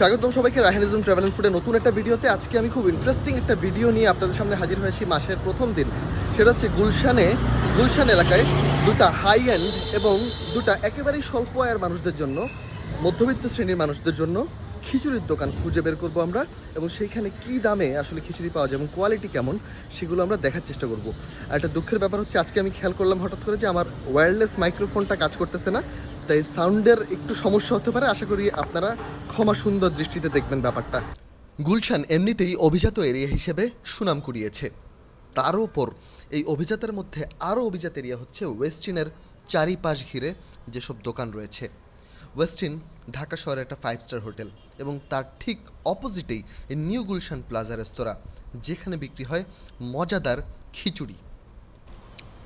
স্বাগতম সবাইকে রাহেনিজম travel and ফুডের নতুন একটা ভিডিওতে। আজকে আমি খুব ইন্টারেস্টিং একটা ভিডিও নিয়ে আপনাদের সামনে হাজির হয়েছি মাসের প্রথম দিন। সেটা হচ্ছে গুলশানে, গুলশান এলাকায় দুটা হাই এন্ড এবং দুটা একেবারেই স্বল্প আয়ের মানুষদের জন্য, মধ্যবিত্ত শ্রেণির মানুষদের জন্য খিচুড়ির দোকান খুঁজে বের করব আমরা এবং সেইখানে কি দামে আসলে খিচুড়ি পাওয়া যায় এবং কোয়ালিটি কেমন, সেগুলো আমরা দেখার চেষ্টা করব। আর একটা দুঃখের ব্যাপার হচ্ছে, আজকে আমি খেয়াল করলাম হঠাৎ করে যে আমার ওয়্যারলেস মাইক্রোফোনটা কাজ করতেছে না। তাই সাউন্ডের একটু সমস্যা হতে পারে। আশা করি আপনারা ক্ষমা সুন্দর দৃষ্টিতে দেখবেন ব্যাপারটা। গুলশান এমনিতেই অভিজাত এরিয়া হিসেবে সুনাম কুড়িয়েছে। তার ওপর এই অভিজাতের মধ্যে আরও অভিজাত এরিয়া হচ্ছে ওয়েস্টিনের চারিপাশ ঘিরে যেসব দোকান রয়েছে। ওয়েস্টিন ঢাকা শহরের একটা ফাইভ স্টার হোটেল এবং তার ঠিক অপোজিটেই নিউ গুলশান প্লাজা রেস্তোরাঁ, যেখানে বিক্রি হয় মজাদার খিচুড়ি।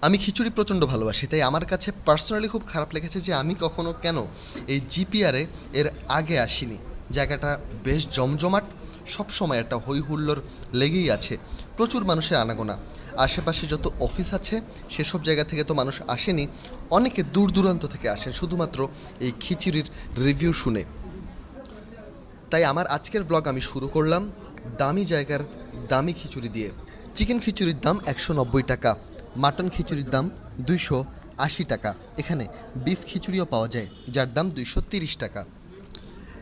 আমি খিচুড়ি প্রচণ্ড ভালোবাসি, তাই আমার কাছে পার্সোনালি খুব খারাপ লেগেছে যে আমি কখনো কেন এই জিপিআরে এর আগে আসিনি। জায়গাটা বেশ জমজমাট, সবসময় একটা হই হুল্লোড় লেগেই আছে। প্রচুর মানুষের আনাগোনা। আশেপাশে যত অফিস আছে, সেসব জায়গা থেকে তো মানুষ আসেনি, অনেকে দূর দূরান্ত থেকে আসেন, শুধুমাত্র এই খিচুড়ির রিভিউ শুনে। তাই আমার আজকের ব্লগ আমি শুরু করলাম দামি জায়গার দামি খিচুড়ি দিয়ে। চিকেন খিচুড়ির দাম একশো নব্বই টাকা। মাটন খিচুড়ির দাম দুইশো আশি টাকা। এখানে বিফ খিচুড়িও পাওয়া যায়, যার দাম দুইশো তিরিশ টাকা।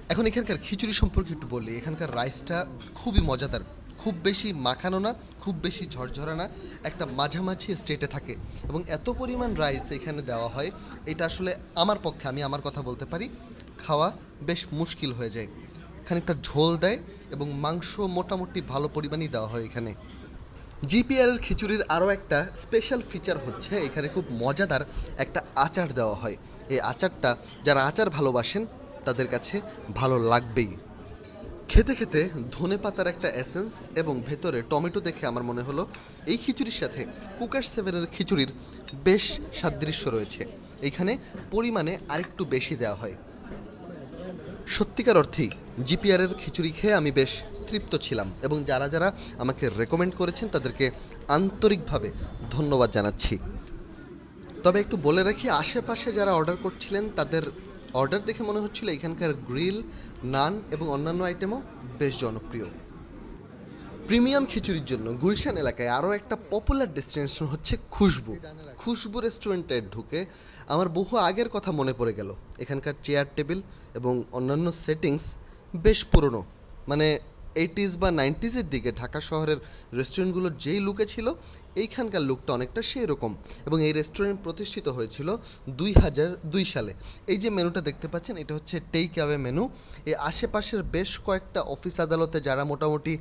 এখন এখানকার খিচুড়ি সম্পর্কে একটু বলি। এখানকার রাইসটা খুবই মজাদার। খুব বেশি মাখানো না, খুব বেশি ঝরঝরা না, একটা মাঝামাঝি স্টেটে থাকে। এবং এত পরিমাণ রাইস এখানে দেওয়া হয়, এটা আসলে আমার পক্ষে, আমি আমার কথা বলতে পারি, খাওয়া বেশ মুশকিল হয়ে যায়। খানিকটা ঝোল দেয় এবং মাংস মোটামুটি ভালো পরিমাণই দেওয়া হয় এখানে। জিপিআর এর খিচুড়ির আরও একটা স্পেশাল ফিচার হচ্ছে, এখানে খুব মজাদার একটা আচার দেওয়া হয়। এই আচারটা যারা আচার ভালোবাসেন, তাদের কাছে ভালো লাগবেই। খেতে খেতে ধনে পাতার একটা এসেন্স এবং ভেতরে টমেটো দেখে আমার মনে হলো, এই খিচুড়ির সাথে কুকার সেভেনের খিচুড়ির বেশ সাদৃশ্য রয়েছে। এখানে পরিমাণে আরেকটু বেশি দেওয়া হয়। সত্যিকার অর্থেই জিপিআর এর খিচুড়ি খেয়ে আমি বেশ তৃপ্ত ছিলাম এবং যারা যারা আমাকে রেকমেন্ড করেছেন তাদেরকে আন্তরিকভাবে ধন্যবাদ জানাচ্ছি। তবে একটু বলে রাখি, আশেপাশে যারা অর্ডার করছিলেন তাদের অর্ডার দেখে মনে হচ্ছিল এখানকার গ্রিল নান এবং অন্যান্য আইটেমও বেশ জনপ্রিয়। প্রিমিয়াম খিচুড়ির জন্য গুলশান এলাকায় আরও একটা পপুলার ডেস্টিনেশন হচ্ছে খুশবু। খুশবু রেস্টুরেন্টে ঢুকে আমার বহু আগের কথা মনে পড়ে গেল। এখানকার চেয়ার টেবিল এবং অন্যান্য সেটিংস বেশ পুরনো। মানে এইটিজ বা নাইনটিজের দিকে ঢাকা শহরের রেস্টুরেন্টগুলোর যেই লুকে ছিল, এইখানকার লুকটা অনেকটা সেই রকম এবং এই রেস্টুরেন্ট প্রতিষ্ঠিত হয়েছিল দুই হাজার দুই সালে। এই যে মেনুটা দেখতে পাচ্ছেন, এটা হচ্ছে টেক অ্যাওয়ে মেনু এই আশেপাশের বেশ কয়েকটা অফিস আদালতে যারা মোটামুটি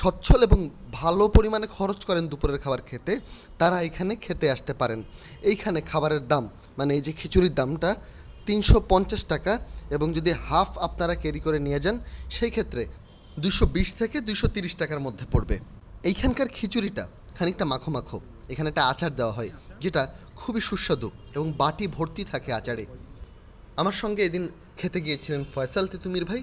সচ্ছল এবং ভালো পরিমাণে খরচ করেন দুপুরের খাবার খেতে, তারা এখানে খেতে আসতে পারেন। এইখানে খাবারের দাম মানে এই যে খিচুড়ির দামটা তিনশো পঞ্চাশ টাকা এবং যদি হাফ আপনারা ক্যারি করে নিয়ে যান, সেই ক্ষেত্রে দুশো বিশ থেকে দুশো তিরিশ টাকার মধ্যে পড়বে। এইখানকার খিচুড়িটা খানিকটা মাখো মাখো। এখানে একটা আচার দেওয়া হয়, যেটা খুবই সুস্বাদু এবং বাটি ভর্তি থাকে আচারে। আমার সঙ্গে এদিন খেতে গিয়েছিলেন ফয়সাল তেতুমির ভাই।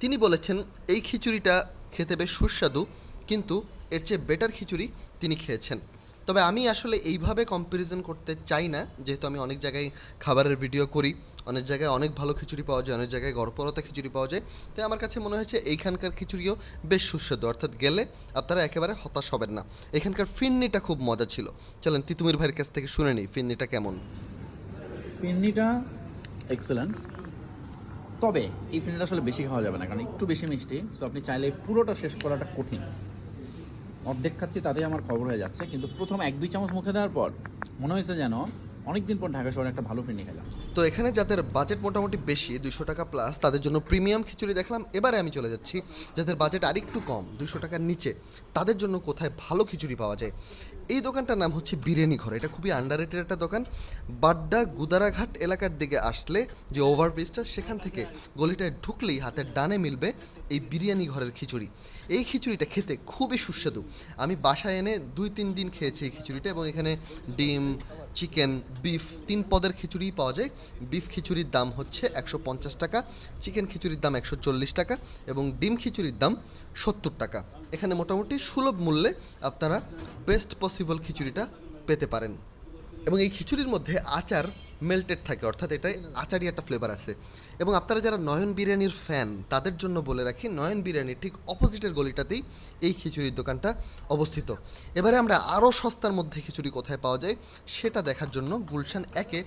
তিনি বলেছেন, এই খিচুড়িটা খেতে বেশ সুস্বাদু, কিন্তু এর চেয়ে বেটার খিচুড়ি তিনি খেয়েছেন। তবে আমি আসলে এইভাবে কম্প্যারিজন করতে চাই না, যেহেতু আমি অনেক জায়গায় খাবারের ভিডিও করি, অনেক জায়গায় অনেক ভালো খিচুড়ি পাওয়া যায়, অনেক জায়গায় গড়পরতা খিচুড়ি পাওয়া যায়, তাই আমার কাছে মনে হয়েছে এইখানকার খিচুড়িও বেশ সুস্বাদু। অর্থাৎ গেলে আপনারা একেবারে হতাশ হবেন না। এখানকার ফিন্নিটা খুব মজা ছিল। চলেন তিতুমির ভাইয়ের কাছ থেকে শুনে নিই ফিন্নিটা কেমন। ফিরনিটা এক্সেলেন্ট তবে এই ফিরনিটা আসলে বেশি খাওয়া যাবে না, কারণ একটু বেশি মিষ্টি সো আপনি চাইলে পুরোটা শেষ করাটা কঠিন। অর্ধেক খাচ্ছি, তাতেই আমার খবর হয়ে যাচ্ছে। কিন্তু প্রথম এক, দুই চামচ মুখে দেওয়ার পর মনে হয়েছে যেন অনেকদিন পর ঢাকা শহরে একটা ভালো ফিরনি খেলাম। তো এখানে যাদের বাজেট মোটামুটি বেশি দুশো টাকা প্লাস তাদের জন্য প্রিমিয়াম খিচুড়ি দেখলাম। এবারে আমি চলে যাচ্ছি, যাদের বাজেট আরেকটু কম দুশো টাকার নিচে, তাদের জন্য কোথায় ভালো খিচুড়ি পাওয়া যায়? এই দোকানটার নাম হচ্ছে বিরিয়ানি ঘর। এটা খুবই আন্ডারেটেড একটা দোকান। বাড্ডা গুদারাঘাট এলাকার দিকে আসলে যে ওভারব্রিজটা সেখান থেকে গলিটায় ঢুকলেই হাতের ডানে মিলবে এই বিরিয়ানি ঘরের খিচুড়ি। এই খিচুড়িটা খেতে খুবই সুস্বাদু। আমি বাসায় এনে দুই তিন দিন খেয়েছি এই খিচুড়িটা এবং এখানে ডিম, চিকেন, বিফ, তিন পদের খিচুড়ি পাওয়া যায়। বিফ খিচুড়ির দাম হচ্ছে একশো পঞ্চাশ টাকা, চিকেন খিচুড়ির দাম একশো চল্লিশ টাকা এবং ডিম খিচুড়ির দাম সত্তর টাকা। এখানে মোটামুটি সুলভ মূল্যে আপনারা বেস্ট পসিবল খিচুড়িটা পেতে পারেন। এবং এই খিচুড়ির মধ্যে আচার মেল্টেড থাকে, অর্থাৎ এটায় আচারই একটা ফ্লেভার আছে। এবং আপনারা যারা নয়ন বিরিয়ানির ফ্যান তাদের জন্য বলে রাখি, নয়ন বিরিয়ানির ঠিক অপোজিটের গলিটাতেই এই খিচুড়ির দোকানটা অবস্থিত। এবারে আমরা আরও সস্তার মধ্যে খিচুড়ি কোথায় পাওয়া যায়, সেটা দেখার জন্য গুলশান একে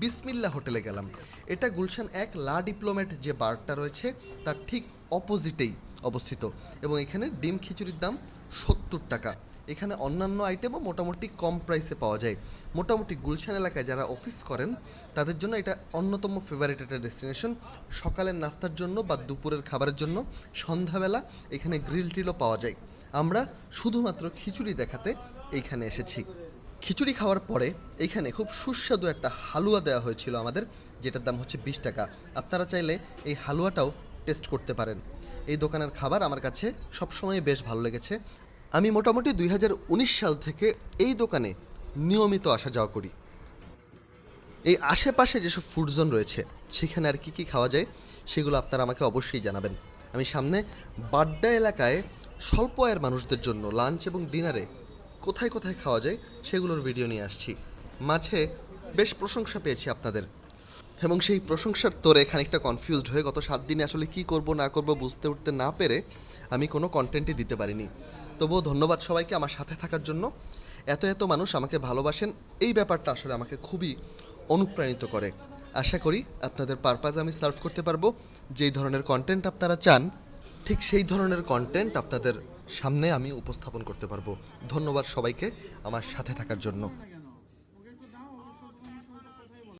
বিসমিল্লা হোটেলে গেলাম। এটা গুলশান এক লা ডিপ্লোমেট যে বারটা রয়েছে, তার ঠিক অপোজিটেই অবস্থিত। এবং এখানে ডিম খিচুড়ির দাম সত্তর টাকা। এখানে অন্যান্য আইটেমও মোটামুটি কম প্রাইসে পাওয়া যায়। মোটামুটি গুলশান এলাকায় যারা অফিস করেন, তাদের জন্য এটা অন্যতম ফেভারিট একটা ডেস্টিনেশন সকালের নাস্তার জন্য বা দুপুরের খাবারের জন্য সন্ধ্যাবেলা এখানে গ্রিল টিলও পাওয়া যায়। আমরা শুধুমাত্র খিচুড়ি দেখাতে এইখানে এসেছি। খিচুড়ি খাওয়ার পরে এখানে খুব সুস্বাদু একটা হালুয়া দেওয়া হয়েছিল আমাদের, যেটার দাম হচ্ছে বিশ টাকা। আপনারা চাইলে এই হালুয়াটাও টেস্ট করতে পারেন। এই দোকানের খাবার আমার কাছে সবসময় বেশ ভালো লেগেছে। আমি মোটামুটি দুই হাজার উনিশ সাল থেকে এই দোকানে নিয়মিত আসা যাওয়া করি। এই আশেপাশে যেসব ফুড জোন রয়েছে, সেখানে আর কি কি খাওয়া যায়, সেগুলো আপনারা আমাকে অবশ্যই জানাবেন। আমি সামনে বাড্ডা এলাকায় স্বল্প আয়ের মানুষদের জন্য লাঞ্চ এবং ডিনারে কোথায় কোথায় খাওয়া যায়, সেগুলোর ভিডিও নিয়ে আসছি। মাঝে বেশ প্রশংসা পেয়েছি আপনাদের। এবং সেই প্রশংসার তোরে খানিকটা কনফিউজড হয়ে গত সাত দিনে আসলে কি করব, না করব বুঝতে উঠতে না পেরে আমি কোনো কন্টেন্টই দিতে পারিনি। তবুও ধন্যবাদ সবাইকে আমার সাথে থাকার জন্য। এত এত মানুষ আমাকে ভালোবাসেন, এই ব্যাপারটা আসলে আমাকে খুবই অনুপ্রাণিত করে। আশা করি আপনাদের পারপাজ আমি সার্ভ করতে পারব। যেই ধরনের কন্টেন্ট আপনারা চান, ঠিক সেই ধরনের কন্টেন্ট আপনাদের সামনে আমি উপস্থাপন করতে পারব। ধন্যবাদ সবাইকে আমার সাথে থাকার জন্য।